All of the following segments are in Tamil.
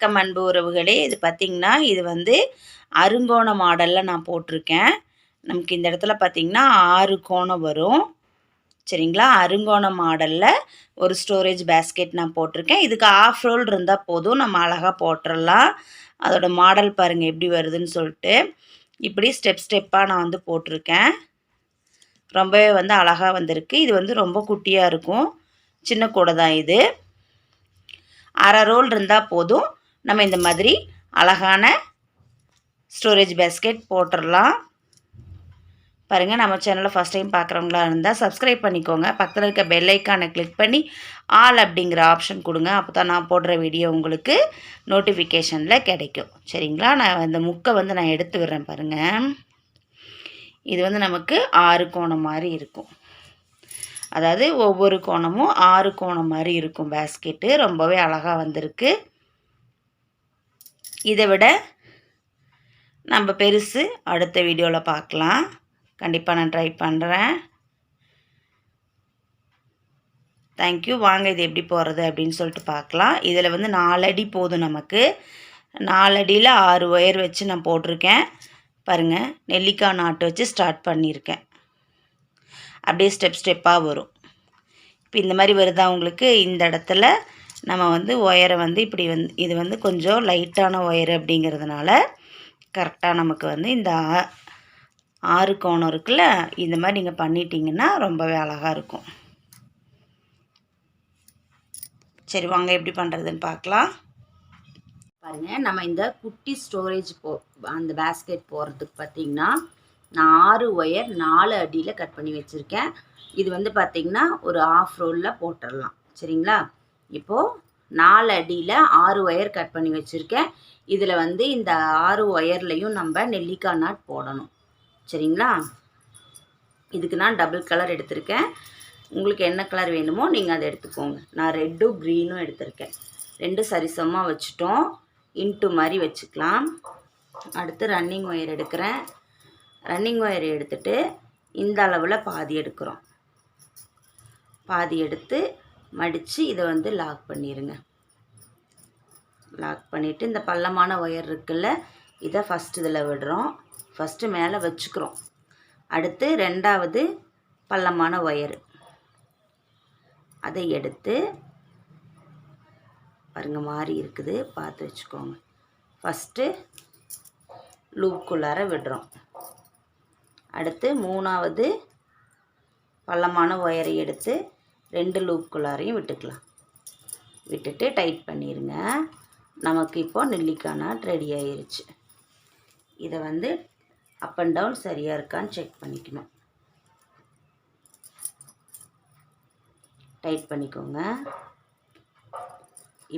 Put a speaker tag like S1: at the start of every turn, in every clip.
S1: வணக்கம் அன்பு உறவுகளே. இது பார்த்திங்கன்னா இது வந்து அருங்கோண மாடலில் நான் போட்டிருக்கேன். நமக்கு இந்த இடத்துல பார்த்திங்கன்னா ஆறு கோணம் வரும். சரிங்களா? அருங்கோண மாடலில் ஒரு ஸ்டோரேஜ் பேஸ்கெட் நான் போட்டிருக்கேன். இதுக்கு ஆஃப் ரோல் இருந்தால் போதும். நம்ம அழகாக போட்டுடலாம் அதோட மாடல் பாருங்கள் எப்படி வருதுன்னு சொல்லிட்டு. இப்படி ஸ்டெப் ஸ்டெப்பாக நான் வந்து போட்டிருக்கேன். ரொம்பவே வந்து அழகாக வந்திருக்கு. இது வந்து ரொம்ப குட்டியாக இருக்கும். சின்ன கூடை தான் இது. அரை ரோல் இருந்தால் போதும். நம்ம இந்த மாதிரி அழகான ஸ்டோரேஜ் பேஸ்கெட் போட்டுடலாம் பாருங்கள் நம்ம சேனலில் ஃபஸ்ட் டைம் பார்க்குறவங்களா இருந்தால் சப்ஸ்கிரைப் பண்ணிக்கோங்க. பக்கத்தில் இருக்க பெல் ஐக்கானை கிளிக் பண்ணி ஆல் அப்படிங்கிற ஆப்ஷன் கொடுங்க. அப்போ தான் நான் போடுற வீடியோ உங்களுக்கு நோட்டிஃபிகேஷனில் கிடைக்கும். சரிங்களா? நான் இந்த முக்கை வந்து நான் எடுத்து விடுறேன் பாருங்கள் இது வந்து நமக்கு ஆறு கோணம் மாதிரி இருக்கும். அதாவது ஒவ்வொரு கோணமும் ஆறு கோணம் மாதிரி இருக்கும் பேஸ்கெட்டு ரொம்பவே அழகாக வந்திருக்கு. இதை விட நம்ம பெருசு அடுத்த வீடியோவில் பார்க்கலாம். கண்டிப்பாக நான் ட்ரை பண்ணுறேன் தேங்க்யூ வாங்க இது எப்படி போகிறது அப்படின்னு சொல்லிட்டு பார்க்கலாம். இதில் வந்து நாலடி போதும் நமக்கு. நாலடியில் ஆறு ஒயர் வச்சு நான் போட்டிருக்கேன். பாருங்கள் நெல்லிக்காய் நாட்டு வச்சு ஸ்டார்ட் பண்ணியிருக்கேன். அப்படியே ஸ்டெப் ஸ்டெப்பாக வரும். இப்போ இந்த மாதிரி வருதா உங்களுக்கு? இந்த இடத்துல நம்ம வந்து ஒயரை வந்து இப்படி வந்து இது வந்து கொஞ்சம் லைட்டான ஒயர் அப்படிங்கிறதுனால கரெக்டாக நமக்கு வந்து இந்த ஆறு கோணம் இருக்குல்ல இந்த மாதிரி நீங்கள் பண்ணிட்டீங்கன்னா ரொம்பவே அழகாக இருக்கும். சரி வாங்க எப்படி பண்ணுறதுன்னு பார்க்கலாம். பாருங்கள் நம்ம இந்த குட்டி ஸ்டோரேஜ் போ அந்த பேஸ்கெட் போகிறதுக்கு பார்த்திங்கன்னா நான் ஆறு ஒயர் நாலு அடியில் கட் பண்ணி வச்சுருக்கேன். இது வந்து பார்த்திங்கன்னா ஒரு ஆஃப் ரோலில் போட்டுடலாம். சரிங்களா? இப்போது நாலு அடியில் ஆறு ஒயர் கட் பண்ணி வச்சுருக்கேன். இதில் வந்து இந்த ஆறு ஒயர்லேயும் நம்ம நெல்லிக்காய் நாட் போடணும். சரிங்களா? இதுக்கு நான் டபுள் கலர் எடுத்திருக்கேன். உங்களுக்கு என்ன கலர் வேணுமோ நீங்கள் அதை எடுத்துக்கோங்க. நான் ரெட்டும் க்ரீனும் எடுத்திருக்கேன். ரெண்டு சரிசமாக வச்சுட்டோம். இன்ட்டு மாதிரி வச்சுக்கலாம். அடுத்து ரன்னிங் ஒயர் எடுக்கிறேன். ரன்னிங் ஒயர் எடுத்துட்டு இந்த அளவில் பாதி எடுக்கிறோம். பாதி எடுத்து மடித்து இதை வந்து லாக் பண்ணிடுங்க லாக் பண்ணிவிட்டு இந்த பள்ளமான ஒயர் இருக்குல்ல இதை ஃபஸ்ட் இதில் விடுறோம். ஃபஸ்ட்டு மேலே வச்சுக்கிறோம். அடுத்து ரெண்டாவது பள்ளமான ஒயரு அதை எடுத்து பாருங்கள் மாறி இருக்குது. பார்த்து வச்சுக்கோங்க. ஃபஸ்ட்டு லூப்புக்குள்ளார விடுறோம். அடுத்து மூணாவது பள்ளமான ஒயரை எடுத்து ரெண்டு லூப்புக்குள்ளாரையும் விட்டுக்கலாம். விட்டுட்டு டைட் பண்ணிடுங்க நமக்கு இப்போது நெல்லிக்காய் நாட் ரெடி ஆயிருச்சு. இதை வந்து அப் அண்ட் டவுன் சரியாக இருக்கான்னு செக் பண்ணிக்கணும். டைட் பண்ணிக்கோங்க.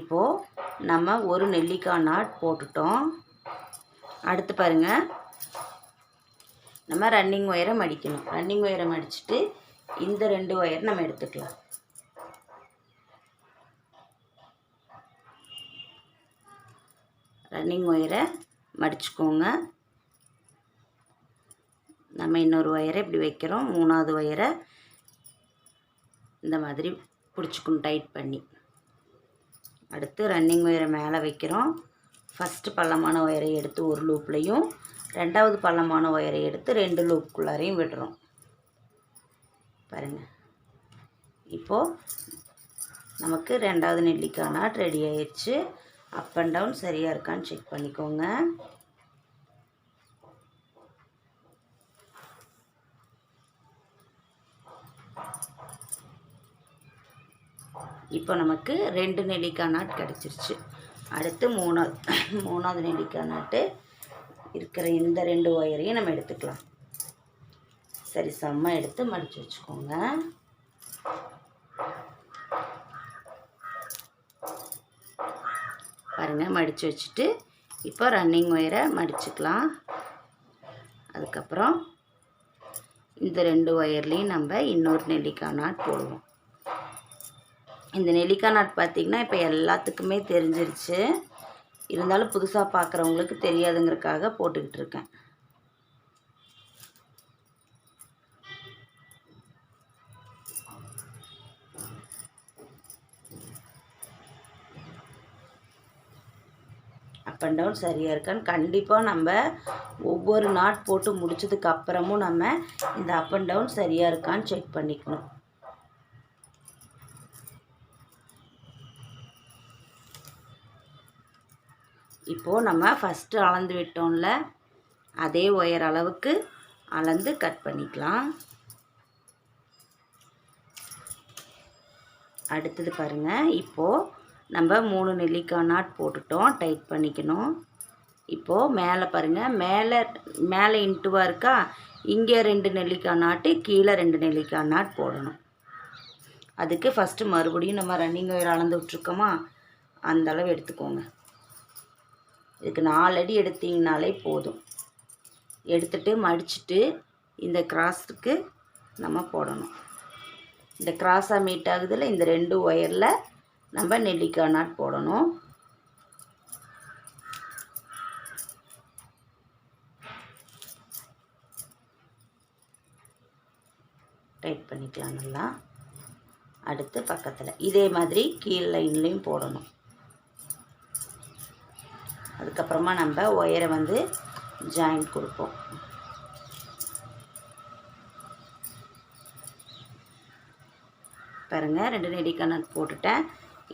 S1: இப்போது நம்ம ஒரு நெல்லிக்காய் நாட் போட்டுட்டோம். அடுத்து பாருங்கள் நம்ம ரன்னிங் ஒயரை மடிக்கணும். ரன்னிங் ஒயரை மடிச்சுட்டு இந்த ரெண்டு ஒயர் நம்ம எடுத்துக்கலாம். ரன்னிங் ஒயரை மடிச்சுக்கோங்க. நம்ம இன்னொரு ஒயரை இப்படி வைக்கிறோம். மூணாவது ஒயரை இந்த மாதிரி பிடிச்சிக்கணும் டைட் பண்ணி. அடுத்து ரன்னிங் ஒயரை மேலே வைக்கிறோம். ஃபஸ்ட்டு பள்ளமான ஒயரை எடுத்து ஒரு லூப்லேயும் ரெண்டாவது பள்ளமான ஒயரை எடுத்து ரெண்டு லூப்புக்குள்ளாரையும் விடுறோம். பாருங்கள் இப்போது நமக்கு ரெண்டாவது நெல்லிக்காய் நாட் ரெடி ஆயிடுச்சு அப் அண்ட் டவுன் சரியாக இருக்கான்னு செக் பண்ணிக்கோங்க. இப்போ நமக்கு ரெண்டு நெல்லிக்காய் நாட் கிடச்சிருச்சு. அடுத்து மூணாவது மூணாவது நெல்லிக்காய் நாட்டு இருக்கிற இந்த ரெண்டு ஒயரையும் நம்ம எடுத்துக்கலாம். சரி செம்ம எடுத்து மடித்து வச்சுக்கோங்க. பாருங்கள் மடித்து வச்சுட்டு இப்போ ரன்னிங் ஒயரை மடிச்சுக்கலாம். அதுக்கப்புறம் இந்த ரெண்டு ஒயர்லேயும் நம்ம இன்னொரு நெல்லிக்காய் நாட் போடுவோம். இந்த நெல்லிக்காய் நாட் பார்த்திங்கன்னா இப்போ எல்லாத்துக்குமே தெரிஞ்சிருச்சு. இருந்தாலும் புதுசாக பார்க்குறவங்களுக்கு தெரியாதுங்கிறதுக்காக போட்டுக்கிட்டு இருக்கேன். அப் அண்ட் டவுன் சரியாக இருக்கான்னு கண்டிப்பாக நம்ம ஒவ்வொரு நாட் போட்டு முடித்ததுக்கு அப்புறமும் நம்ம இந்த அப் அண்ட் டவுன் சரியாக இருக்கான்னு செக் பண்ணிக்கணும். இப்போது நம்ம ஃபஸ்ட்டு அளந்து விட்டோம்ல அதே ஒயர் அளவுக்கு அளந்து கட் பண்ணிக்கலாம். அடுத்தது பாருங்கள் இப்போது நம்ம மூணு நெல்லிக்காய் நாட் போட்டுட்டோம். டைட் பண்ணிக்கணும். இப்போது மேலே பாருங்கள் மேலே மேலே இன்ட்டுவாக இருக்கா? இங்கே ரெண்டு நெல்லிக்காய் நாட்டு கீழே ரெண்டு நெல்லிக்காய் நாட் போடணும். அதுக்கு ஃபஸ்ட்டு மறுபடியும் நம்ம ரன்னிங் ஒயர் அளந்து விட்ருக்கோமா அந்த அளவு எடுத்துக்கோங்க. இதுக்கு நாலு அடி எடுத்தீங்கனாலே போதும். எடுத்துட்டு மடிச்சுட்டு இந்த கிராஸுக்கு நம்ம போடணும். இந்த கிராஸாக மீட் ஆகுதில்ல இந்த ரெண்டு ஒயரில் நம்ம நெல்லிக்காய் நாட் போடணும். டைட் பண்ணிக்கலாம் நல்லா. அடுத்து பக்கத்தில். இதே மாதிரி கீழ் லைன்லேயும் போடணும். அதுக்கப்புறமா நம்ம ஒயரை வந்து ஜாயிண்ட் கொடுப்போம். பாருங்கள் ரெண்டு நெடிக்காய் நட் போட்டுட்டேன்.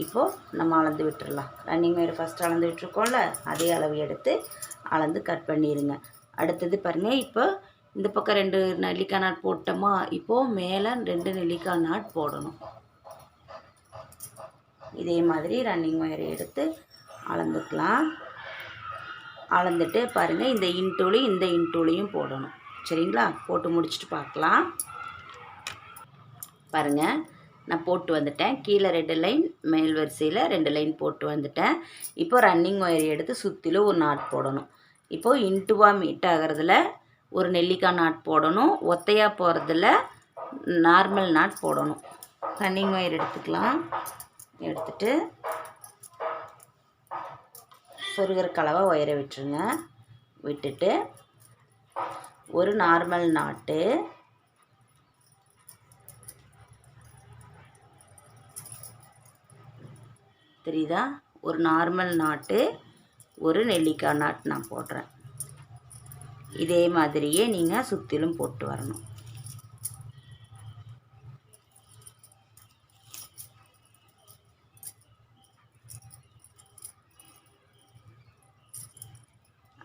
S1: இப்போது நம்ம அளந்து விட்டுடலாம் ரன்னிங் ஒயர் ஃபஸ்ட் அளந்து விட்டுருக்கோம்ல அதே அளவு எடுத்து அளந்து கட் பண்ணிடுங்க அடுத்தது பாருங்கள் இப்போ இந்த பக்கம் ரெண்டு நெல்லிக்காய் நாட் போட்டோமா இப்போது மேலே ரெண்டு நெல்லிக்காய் நாட் போடணும். இதே மாதிரி ரன்னிங் ஒயரை எடுத்து அளந்துக்கலாம். அளந்துட்டு பாருங்கள் இந்த இன்டூலையும் இந்த இன்டூலையும் போடணும். சரிங்களா? போட்டு முடிச்சுட்டு பார்க்கலாம். பாருங்கள் நான் போட்டு வந்துட்டேன். கீழே ரெண்டு லைன் மேல் வரிசையில் ரெண்டு லைன் போட்டு வந்துட்டேன். இப்போ ரன்னிங் ஒயர் எடுத்து சுற்றிலும் ஒரு நாட் போடணும். இப்போது இன்ட்டுவாக மீட் ஆகிறதுல ஒரு நெல்லிக்காய் நாட் போடணும். ஒத்தையாக போகிறதுல நார்மல் நாட் போடணும். ரன்னிங் ஒயர் எடுத்துக்கலாம். எடுத்துட்டு சொருகிற கலவை ஒயரை விட்டுருங்க. விட்டுட்டு ஒரு நார்மல் நாட்டு தெரியுதா ஒரு நார்மல் நாட்டு ஒரு நெல்லிக்காய் நாட்டு நான் போடுறேன். இதே மாதிரியே நீங்கள் சுற்றிலும் போட்டு வரணும்.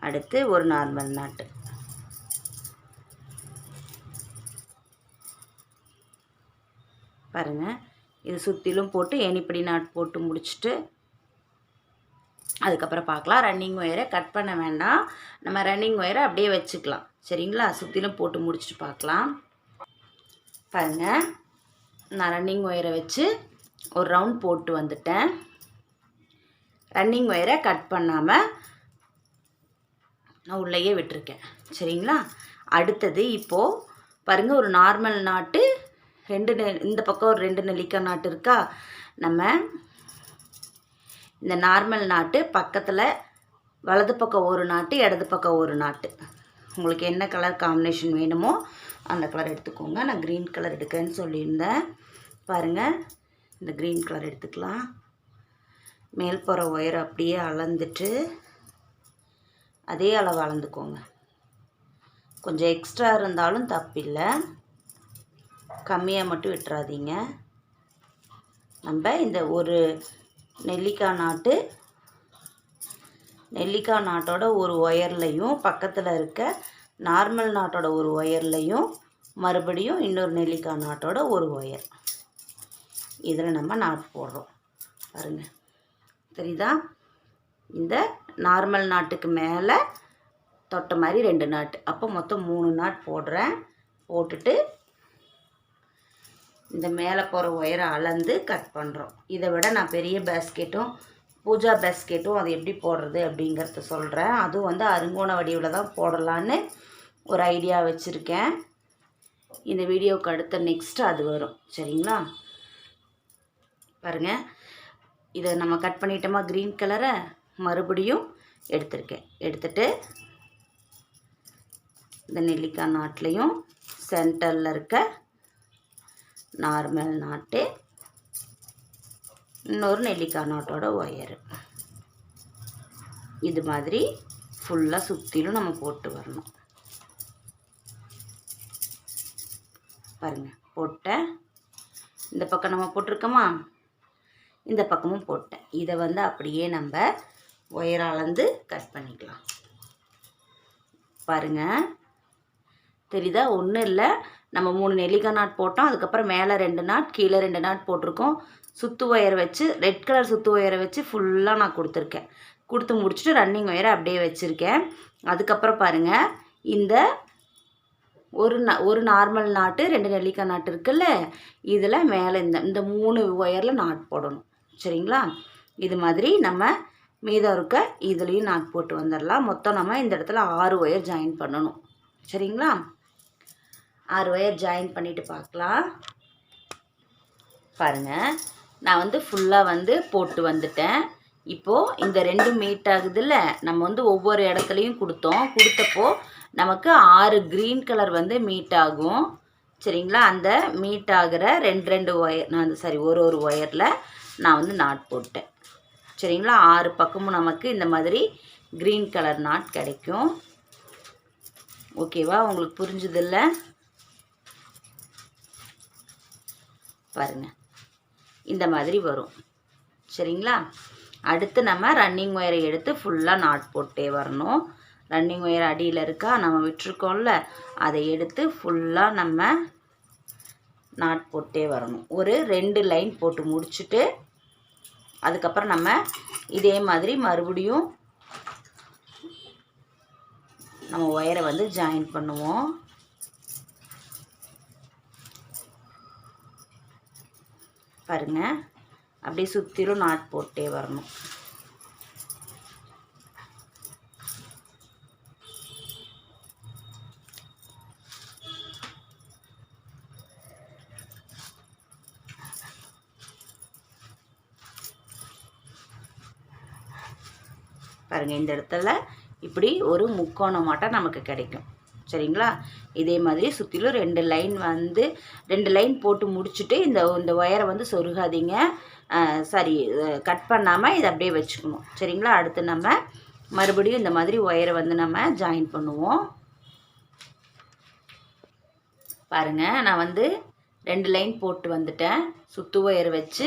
S1: அடுத்து ஒரு நார்மல் நாட்டு. பாருங்கள் இது சுற்றிலும் போட்டு ஏனிப்படி நாட் போட்டு முடிச்சுட்டு அதுக்கப்புறம் பார்க்கலாம். ரன்னிங் ஒயரை கட் பண்ண வேண்டாம். நம்ம ரன்னிங் ஒயரை அப்படியே வச்சுக்கலாம். சரிங்களா? சுற்றிலும் போட்டு முடிச்சுட்டு பார்க்கலாம். பாருங்கள் நான் ரன்னிங் ஒயரை வச்சு ஒரு ரவுண்ட் போட்டு வந்துட்டேன். ரன்னிங் ஒயரை கட் பண்ணாமல் நான் உள்ளேயே விட்டுருக்கேன். சரிங்களா? அடுத்தது இப்போது பாருங்கள் ஒரு நார்மல் நாட்டு ரெண்டு நெ இந்த பக்கம் ஒரு ரெண்டு நெல்லிக்காய் நாட்டு இருக்கா? நம்ம இந்த நார்மல் நாட்டு பக்கத்தில் வலது பக்கம் ஒரு நாட்டு இடது பக்கம் ஒரு நாட்டு. உங்களுக்கு என்ன கலர் காம்பினேஷன் வேணுமோ அந்த கலர் எடுத்துக்கோங்க. நான் க்ரீன் கலர் எடுக்கிறேன்னு சொல்லியிருந்தேன். பாருங்கள் இந்த க்ரீன் கலர் எடுத்துக்கலாம். மேல் போகிற ஒயர் அப்படியே அளந்துட்டு அதே அளவு அளந்துக்கோங்க. கொஞ்சம் எக்ஸ்ட்ரா இருந்தாலும் தப்பில்லை. கம்மியாக மட்டும் விட்டுறாதீங்க. நம்ம இந்த ஒரு நெல்லிக்காய் நாட்டு நெல்லிக்காய் நாட்டோட ஒரு ஒயர்லையும் பக்கத்தில் இருக்க நார்மல் நாட்டோட ஒரு ஒயர்லையும் மறுபடியும் இன்னொரு நெல்லிக்காய் நாட்டோட ஒரு ஒயர். இதில் நம்ம நாட்டு போடுறோம். பாருங்கள் தெரியுதா? இந்த நார்மல் நாட்டுக்கு மேலே தொட்ட மாதிரி ரெண்டு நாட்டு. அப்போ மொத்தம் மூணு நாட் போடுறேன். போட்டுட்டு இந்த மேலே போகிற ஒயரை அளந்து கட் பண்ணுறோம் இதை விட நான் பெரிய பேஸ்கெட்டும் பூஜா பேஸ்கெட்டும் அது எப்படி போடுறது அப்படிங்கிறத சொல்கிறேன் அதுவும் வந்து அருங்கோண வடிவில் தான் போடலான்னு ஒரு ஐடியா வச்சுருக்கேன். இந்த வீடியோவுக்கு அடுத்த நெக்ஸ்ட்டு அது வரும். சரிங்களா? பாருங்கள் இதை நம்ம கட் பண்ணிட்டோமா க்ரீன் கலரை மறுபடியும் எடுத்திருக்கேன். எடுத்துட்டு இந்த நெல்லிக்காய் நாட்லேயும் சென்டரில் இருக்க நார்மல் நாட்டு இன்னொரு நெல்லிக்காய் நாட்டோட ஒயரு. இது மாதிரி ஃபுல்லாக சுற்றிலும் நம்ம போட்டு வரணும். பாருங்கள் போட்டேன் இந்த பக்கம் நம்ம போட்டிருக்கோமா? இந்த பக்கமும் போட்டேன் இதை வந்து அப்படியே நம்ம ஒயர் அளந்து கட் பண்ணிக்கலாம். பாருங்கள் தெரியுதா? ஒன்றும் இல்லை. நம்ம மூணு நெல்லிக்காய் நாட் போட்டோம். அதுக்கப்புறம் மேலே ரெண்டு நாட் கீழே ரெண்டு நாட் போட்டிருக்கோம். சுத்து ஒயர் வச்சு ரெட் கலர் சுத்து ஒயரை வச்சு ஃபுல்லாக நான் கொடுத்துருக்கேன். கொடுத்து முடிச்சுட்டு ரன்னிங் ஒயரை அப்படியே வச்சுருக்கேன். அதுக்கப்புறம் பாருங்கள் இந்த ஒரு நா ஒரு நார்மல் நாட்டு ரெண்டு நெல்லிக்காய் நாட்டு இருக்குல்ல இதில் மேலே இந்த இந்த மூணு ஒயரில் நாட் போடணும். சரிங்களா? இது மாதிரி நம்ம மீதம் இருக்க இதுலேயும் நாட் போட்டு வந்துடலாம் மொத்தம் நம்ம இந்த இடத்துல ஆறு ஒயர் ஜாயின் பண்ணணும். சரிங்களா? ஆறு ஒயர் ஜாயின் பண்ணிவிட்டு பார்க்கலாம். பாருங்கள் நான் வந்து ஃபுல்லாக வந்து போட்டு வந்துட்டேன். இப்போது இந்த ரெண்டு மீட் ஆகுதுல்ல நம்ம வந்து ஒவ்வொரு இடத்துலையும் கொடுத்தோம். கொடுத்தப்போ நமக்கு ஆறு க்ரீன் கலர் வந்து மீட் ஆகும். சரிங்களா? அந்த மீட் ஆகிற ரெண்டு ரெண்டு ஒயர் நான் சாரி ஒரு ஒரு ஒயரில் நான் வந்து நாட் போட்டேன். சரிங்களா? ஆறு பக்கமும் நமக்கு இந்த மாதிரி க்ரீன் கலர் நாட் கிடைக்கும். ஓகேவா உங்களுக்கு புரிஞ்சுதில்லை பாருங்கள் இந்த மாதிரி வரும். சரிங்களா? அடுத்து நம்ம ரன்னிங் ஒயரை எடுத்து ஃபுல்லாக நாட் போட்டே வரணும். ரன்னிங் ஒயர் அடியில் இருக்கா? நம்ம விட்டுருக்கோம்ல. அதை எடுத்து ஃபுல்லாக நம்ம நாட் போட்டே வரணும். ஒரு ரெண்டு லைன் போட்டு முடிச்சுட்டு அதுக்கப்புறம் நம்ம இதே மாதிரி மறுபடியும் நம்ம ஒயரை வந்து ஜாயின் பண்ணுவோம். பாருங்கள் அப்படியே சுற்றிலும் நாட் போட்டே வரணும். பாருங்கள் இந்த இடத்துல இப்படி ஒரு முக்கோணமாட்டம் நமக்கு கிடைக்கும். சரிங்களா? இதே மாதிரி சுற்றிலும் ரெண்டு லைன் வந்து ரெண்டு லைன் போட்டு முடிச்சுட்டு இந்த இந்த ஒயரை வந்து சொருகாதீங்க. சாரி கட் பண்ணாமல் இதை அப்படியே வச்சுக்கணும். சரிங்களா? அடுத்து நம்ம மறுபடியும் இந்த மாதிரி ஒயரை வந்து நம்ம ஜாயின் பண்ணுவோம். பாருங்கள் நான் வந்து ரெண்டு லைன் போட்டு வந்துட்டேன். சுத்து ஒயர் வச்சு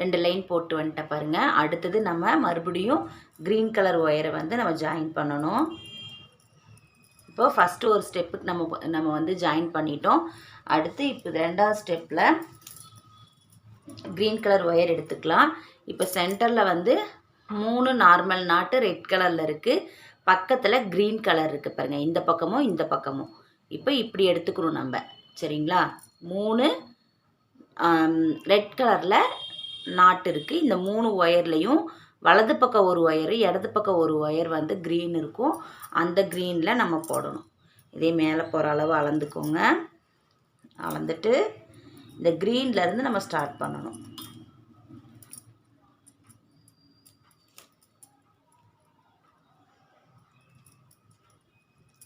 S1: ரெண்டு லைன் போட்டு வந்துட்டேன் பாருங்கள் அடுத்தது நம்ம மறுபடியும் க்ரீன் கலர் ஒயரை வந்து நம்ம ஜாயின் பண்ணணும். இப்போ ஃபஸ்ட்டு ஒரு ஸ்டெப்புக்கு நம்ம நம்ம வந்து ஜாயின் பண்ணிட்டோம். அடுத்து இப்போ ரெண்டாவது ஸ்டெப்பில் க்ரீன் கலர் ஒயர் எடுத்துக்கலாம். இப்போ சென்டரில் வந்து மூணு நார்மல் நாட்டு ரெட் கலரில் இருக்குது பக்கத்தில் க்ரீன் கலர் இருக்குது பாருங்கள் இந்த பக்கமும் இந்த பக்கமும். இப்போ இப்படி எடுத்துக்கணும் நம்ம. சரிங்களா? மூணு ரெட் கலரில் நாட்டு இருக்குது இந்த மூணு ஒயர்லேயும் வலது பக்கம் ஒரு ஒயரு இடது பக்கம் ஒரு ஒயர் வந்து க்ரீன் இருக்கும். அந்த க்ரீனில் நம்ம போடணும். இதே மேலே போகிற அளவு அளந்துக்கோங்க. அளந்துட்டு இந்த க்ரீன்லேருந்து நம்ம ஸ்டார்ட் பண்ணணும்.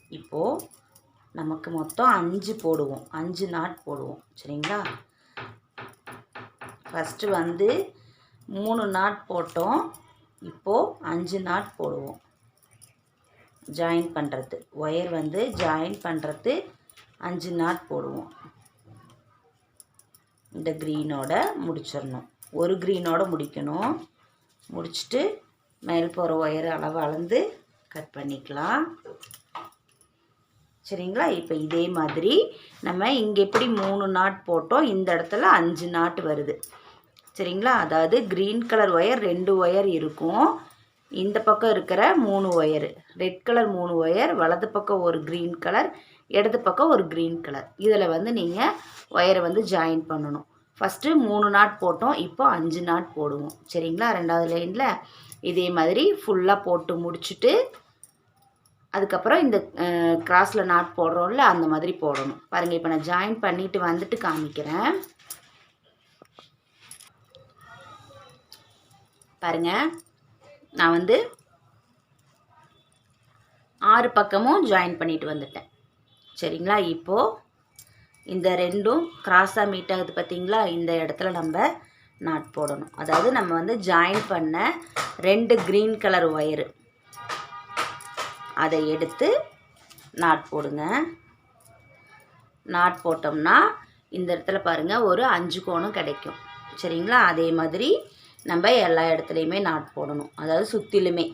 S1: இப்போது நமக்கு மொத்தம் அஞ்சு போடுவோம். அஞ்சு நாட் போடுவோம். சரிங்களா? ஃபஸ்ட்டு வந்து மூணு நாட் போட்டோம். இப்போது அஞ்சு நாட் போடுவோம். ஜாயின் பண்ணுறது ஒயர் வந்து ஜாயின் பண்ணுறது அஞ்சு நாட் போடுவோம். இந்த க்ரீனோட முடிச்சிடணும். ஒரு க்ரீனோட முடிக்கணும். முடிச்சுட்டு மேல் போகிற ஒயர் அளவு அளந்து கட் பண்ணிக்கலாம். சரிங்களா? இப்போ இதே மாதிரி நம்ம இங்கே எப்படி மூணு நாட் போட்டோம்? இந்த இடத்துல அஞ்சு நாட் வருது. சரிங்களா? அதாவது க்ரீன் கலர் ஒயர் ரெண்டு ஒயர் இருக்கும். இந்த பக்கம் இருக்கிற மூணு ஒயரு ரெட் கலர் மூணு ஒயர் வலது பக்கம் ஒரு க்ரீன் கலர் இடது பக்கம் ஒரு க்ரீன் கலர் இதில் வந்து நீங்கள் ஒயரை வந்து ஜாயின் பண்ணணும். ஃபஸ்ட்டு மூணு நாட் போட்டோம் இப்போ அஞ்சு நாட் போடுவோம். சரிங்களா? ரெண்டாவது லைனில் இதே மாதிரி ஃபுல்லாக போட்டு முடிச்சுட்டு அதுக்கப்புறம் இந்த கிராஸில் நாட் போடுறோம்ல அந்த மாதிரி போடணும். பாருங்கள் இப்போ நான் ஜாயின் பண்ணிவிட்டு வந்துட்டு காமிக்கிறேன். பாருங்கள் நான் வந்து ஆறு பக்கமும் ஜாயின் பண்ணிட்டு வந்துட்டேன். சரிங்களா? இப்போது இந்த ரெண்டும் கிராஸாக மீட் ஆகுது பார்த்தீங்களா இந்த இடத்துல நம்ம நாட் போடணும். அதாவது நம்ம வந்து ஜாயின் பண்ண ரெண்டு க்ரீன் கலர் ஒயரு அதை எடுத்து நாட் போடுங்க. நாட் போட்டோம்னா இந்த இடத்துல பாருங்கள் ஒரு அஞ்சு கோணம் கிடைக்கும். சரிங்களா? அதே மாதிரி நம்ம எல்லா இடத்துலையுமே நாட் போடணும். அதாவது சுற்றிலுமே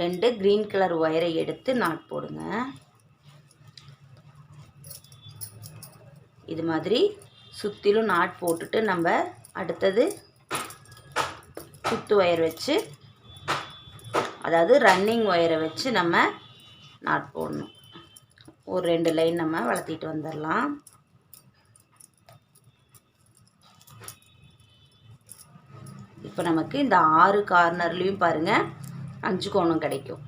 S1: ரெண்டு க்ரீன் கலர் ஒயரை எடுத்து நாட் போடுங்க. இது மாதிரி சுற்றிலும் நாட் போட்டுட்டு நம்ம அடுத்தது சுத்து ஒயர் வச்சு அதாவது ரன்னிங் ஒயரை வச்சு நம்ம நாட் போடணும். ஒரு ரெண்டு லைன் நம்ம வளர்த்திட்டு வந்துடலாம். இப்போ நமக்கு இந்த ஆறு கார்னர்லேயும் பாருங்கள் அஞ்சு கோணம் கிடைக்கும்.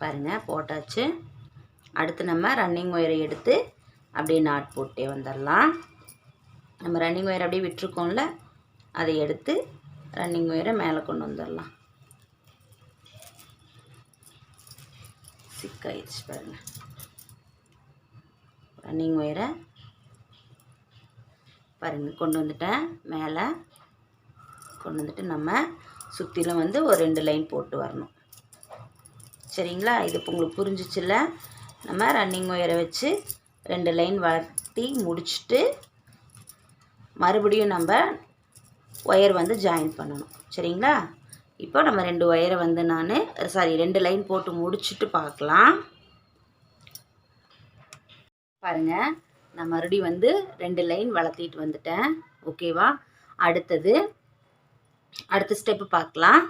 S1: பாருங்கள் போட்டாச்சு. நம்ம ரன்னிங் ஒயரை எடுத்து அப்படியே நாட் போட்டே வந்துடலாம் நம்ம ரன்னிங் ஒயர் அப்படியே விட்டுருக்கோம்ல அதை எடுத்து ரன்னிங் ஒயரை மேலே கொண்டு வந்துடலாம் சிக்காயிடுச்சு பாருங்கள் ரன்னிங் ஒயரை பாருங்கள் கொண்டு வந்துட்டேன். மேலே கொண்டு வந்துட்டு நம்ம சுற்றிலும் வந்து ஒரு ரெண்டு லைன் போட்டு வரணும். சரிங்களா? இது இப்போ உங்களுக்கு புரிஞ்சிச்சுல்ல? நம்ம ரன்னிங் ஒயரை வச்சு ரெண்டு லைன் வளர்த்தி முடிச்சுட்டு மறுபடியும் நம்ம ஒயர் வந்து ஜாயின் பண்ணணும். சரிங்களா? இப்போ நம்ம ரெண்டு ஒயரை வந்து நான் சாரி ரெண்டு லைன் போட்டு முடிச்சுட்டு பார்க்கலாம். பாருங்கள் நான் மறுபடியும் வந்து ரெண்டு லைன் வளர்த்திட்டு வந்துட்டேன். ஓகேவா அடுத்தது அடுத்த ஸ்டெப்பு பார்க்கலாம்.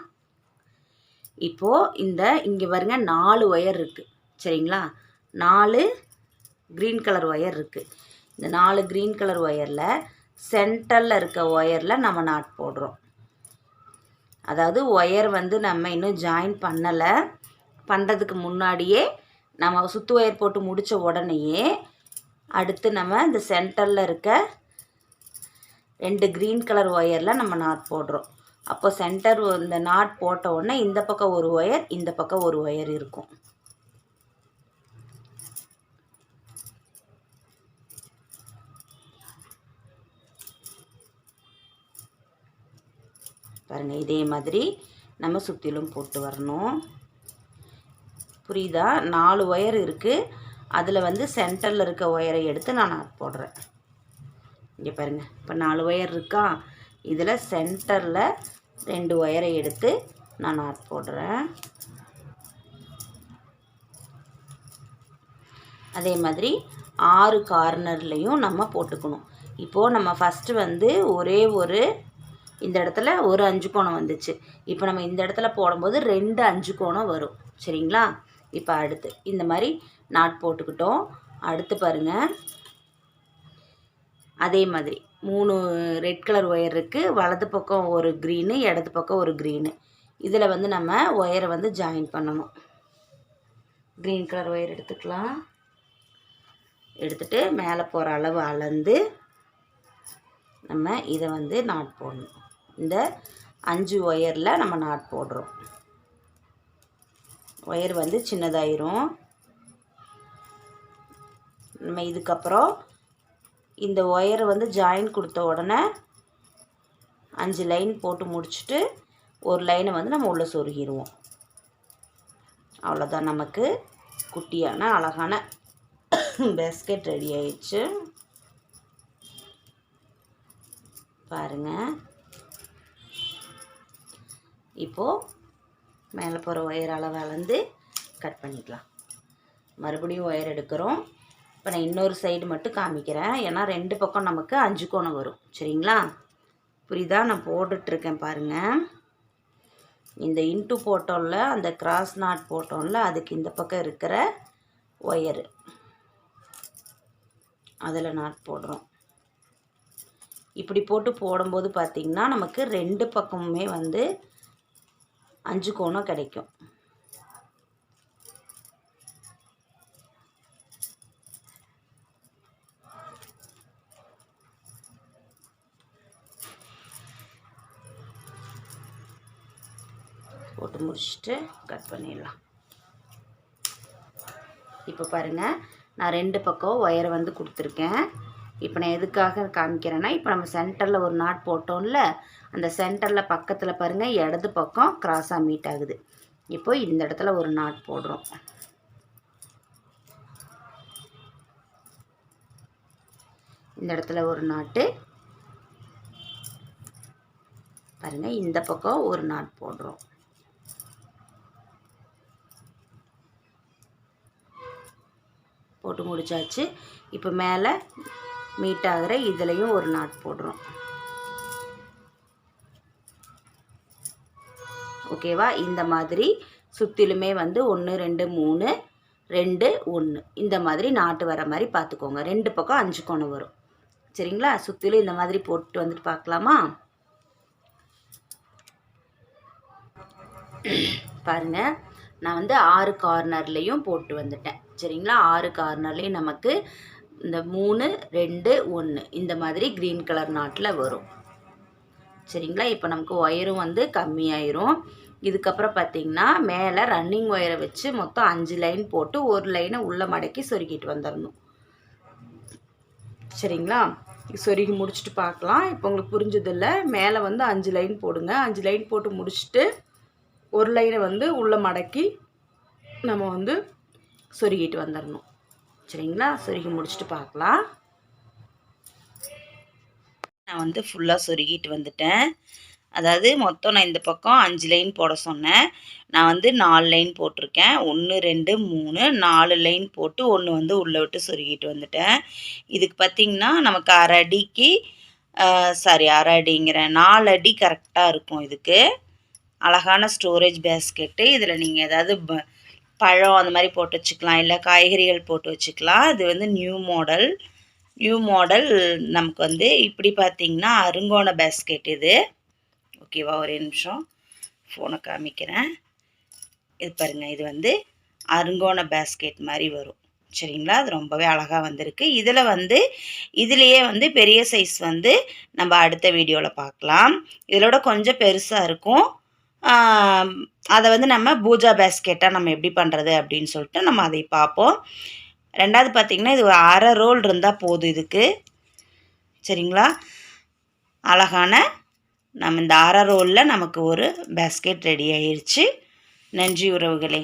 S1: இப்போது இந்த இங்கே பாருங்க நாலு ஒயர் இருக்குது சரிங்களா? நாலு க்ரீன் கலர் ஒயர் இருக்குது இந்த நாலு க்ரீன் கலர் ஒயரில் சென்டரில் இருக்க ஒயரில் நம்ம நாட் போடுறோம். அதாவது ஒயர் வந்து நம்ம இன்னும் ஜாயின் பண்ணலை. பண்ணுறதுக்கு முன்னாடியே நம்ம சுத்து ஒயர் போட்டு முடித்த உடனேயே அடுத்து நம்ம இந்த சென்டரில் இருக்க ரெண்டு க்ரீன் கலர் ஒயரில் நம்ம நாட் போடுறோம். அப்போ சென்டர் இந்த நாட் போட்ட உடனே இந்த பக்கம் ஒரு ஒயர் இந்த பக்கம் ஒரு ஒயர் இருக்கும். பாருங்கள் இதே மாதிரி நம்ம சுற்றிலும் போட்டு வரணும். புரியுதா? நாலு ஒயர் இருக்குது அதில் வந்து சென்டரில் இருக்க ஒயரை எடுத்து நான் போடுறேன். இங்கே பாருங்கள் இப்போ நாலு ஒயர் இருக்கா? இதில் சென்டரில் ரெண்டு ஒயரை எடுத்து நான் நாட் போடுறேன். அதே மாதிரி ஆறு கார்னர்லேயும் நம்ம போட்டுக்கணும். இப்போது நம்ம ஃபஸ்ட்டு வந்து ஒரே ஒரு இந்த இடத்துல ஒரு அஞ்சு கோணம் வந்துச்சு. இப்போ நம்ம இந்த இடத்துல போடும்போது ரெண்டு அஞ்சு கோணம் வரும். சரிங்களா? இப்போ அடுத்து இந்த மாதிரி நாட் போட்டுக்கிட்டோம். அடுத்து பாருங்கள் அதே மாதிரி மூணு ரெட் கலர் ஒயர் இருக்குது வலது பக்கம் ஒரு க்ரீனு இடது பக்கம் ஒரு க்ரீனு இதில் வந்து நம்ம ஒயரை வந்து ஜாயின் பண்ணணும். க்ரீன் கலர் ஒயர் எடுத்துக்கலாம். எடுத்துகிட்டு மேலே போகிற அளவு அளந்து நம்ம இதை வந்து நாட் போடணும். இந்த அஞ்சு ஒயரில் நம்ம நாட் போடுறோம். ஒயர் வந்து சின்னதாயிரும். நம்ம இதுக்கப்புறம் இந்த ஒயரை வந்து ஜாயின் கொடுத்த உடனே அஞ்சு லைன் போட்டு முடிச்சுட்டு ஒரு லைனை வந்து நம்ம உள்ளே சொருகிடுவோம். அவ்வளோதான் நமக்கு குட்டியான அழகான பேஸ்கெட் ரெடி ஆயிடுச்சு. பாருங்கள் இப்போது மேலே போகிற ஒயர் அளவு அளந்து கட் பண்ணிக்கலாம். மறுபடியும் ஒயர் எடுக்கிறோம். இப்போ நான் இன்னொரு சைடு மட்டும் காமிக்கிறேன். ஏன்னா ரெண்டு பக்கம் நமக்கு அஞ்சு கோணம் வரும். சரிங்களா? புரியுதா? நான் போட்டுட்ருக்கேன் பாருங்கள் இந்த இன்ட்டு போட்டோம்ல அந்த கிராஸ் நாட் போட்டோம்ல அதுக்கு இந்த பக்கம் இருக்கிற ஒயரு. அதில் நாட் போடுறோம். இப்படி போட்டு போடும்போது பார்த்திங்கன்னா நமக்கு ரெண்டு பக்கமுமே வந்து அஞ்சு கோணம் கிடைக்கும். போட்டு முடிச்சுட்டு கட் பண்ணிடலாம். இப்போ பாருங்கள் நான் ரெண்டு பக்கம் ஒயரை வந்து கொடுத்துருக்கேன். இப்போ நான் எதுக்காக காமிக்கிறேன்னா இப்போ நம்ம சென்டரில் ஒரு நாட் போட்டோம்ல அந்த சென்டரில் பக்கத்தில் பாருங்கள் இடது பக்கம் கிராஸாக மீட் ஆகுது. இப்போ இந்த இடத்துல ஒரு நாட் போடுறோம். இந்த இடத்துல ஒரு நாட்டு. பாருங்கள் இந்த பக்கம் ஒரு நாட் போடுறோம். போட்டு முடிச்சாச்சு. இப்போ மேலே மீட் ஆகிற இதுலேயும் ஒரு நாட் போடுறோம். ஓகேவா இந்த மாதிரி சுற்றிலுமே வந்து ஒன்று ரெண்டு மூணு ரெண்டு ஒன்று இந்த மாதிரி நாட்டு வர மாதிரி பார்த்துக்கோங்க ரெண்டு பக்கம் அஞ்சு கோணம் வரும். சரிங்களா? சுற்றிலும் இந்த மாதிரி போட்டு வந்துட்டு பார்க்கலாமா பாருங்க. நான் வந்து ஆறு கார்னர்லேயும் போட்டு வந்துட்டேன். சரிங்களா? ஆறு கார்னர்லேயும் நமக்கு இந்த மூணு ரெண்டு ஒன்று இந்த மாதிரி க்ரீன் கலர் நாட்டில் வரும். சரிங்களா? இப்போ நமக்கு ஒயரும் வந்து கம்மியாயிரும். இதுக்கப்புறம் பார்த்தீங்கன்னா மேலே ரன்னிங் ஒயரை வச்சு மொத்தம் அஞ்சு லைன் போட்டு ஒரு லைனை உள்ளே மடக்கி சொருகிட்டு வந்துடணும் சரிங்களா? சொருகி முடிச்சுட்டு பார்க்கலாம் இப்போ உங்களுக்கு புரிஞ்சதில்ல மேலே வந்து அஞ்சு லைன் போடுங்க. அஞ்சு லைன் போட்டு முடிச்சுட்டு ஒரு லைனை வந்து உள்ளே மடக்கி நம்ம வந்து சொருகிட்டு வந்துடணும் சரிங்களா? சொருகி முடிச்சுட்டு பார்க்கலாம் நான் வந்து ஃபுல்லாக சொருகிட்டு வந்துட்டேன். அதாவது மொத்தம் நான் இந்த பக்கம் அஞ்சு லைன் போட சொன்னேன். நான் வந்து நாலு லைன் போட்டிருக்கேன். ஒன்று ரெண்டு மூணு நாலு லைன் போட்டு ஒன்று வந்து உள்ளே விட்டு சொருகிட்டு வந்துட்டேன். இதுக்கு பார்த்திங்கன்னா நமக்கு அரை அடிக்கு சாரி அரை அடிங்கிறேன் நாலு அடி கரெக்டாக இருக்கும் இதுக்கு. அழகான ஸ்டோரேஜ் பேஸ்கெட்டு இதில் நீங்கள் ஏதாவது ப பழம் அந்த மாதிரி போட்டு வச்சுக்கலாம். இல்லை காய்கறிகள் போட்டு வச்சுக்கலாம். இது வந்து நியூ மாடல் நியூ மாடல் நமக்கு வந்து இப்படி பார்த்திங்கன்னா அருங்கோண பேஸ்கெட் இது. ஓகேவா ஒரே நிமிஷம். ஃபோனை காமிக்கிறேன். இது பாருங்கள் இது வந்து அருங்கோண பேஸ்கெட் மாதிரி வரும். சரிங்களா? அது ரொம்பவே அழகாக வந்திருக்கு. இதில் வந்து இதுலேயே வந்து பெரிய சைஸ் வந்து நம்ம அடுத்த வீடியோவில் பார்க்கலாம் இதோட கொஞ்சம் பெருசாக இருக்கும். அதை வந்து நம்ம பூஜா பேஸ்கெட்டாக நம்ம எப்படி பண்ணுறது அப்படின்னு சொல்லிட்டு நம்ம அதை பார்ப்போம். ரெண்டாவது பார்த்திங்கன்னா இது ஒரு அரை ரோல் இருந்தால் போதும் இதுக்கு. சரிங்களா? அழகான நம்ம இந்த அரை ரோலில் நமக்கு ஒரு பேஸ்கெட் ரெடி ஆயிடுச்சு நன்றி உறவுகளே.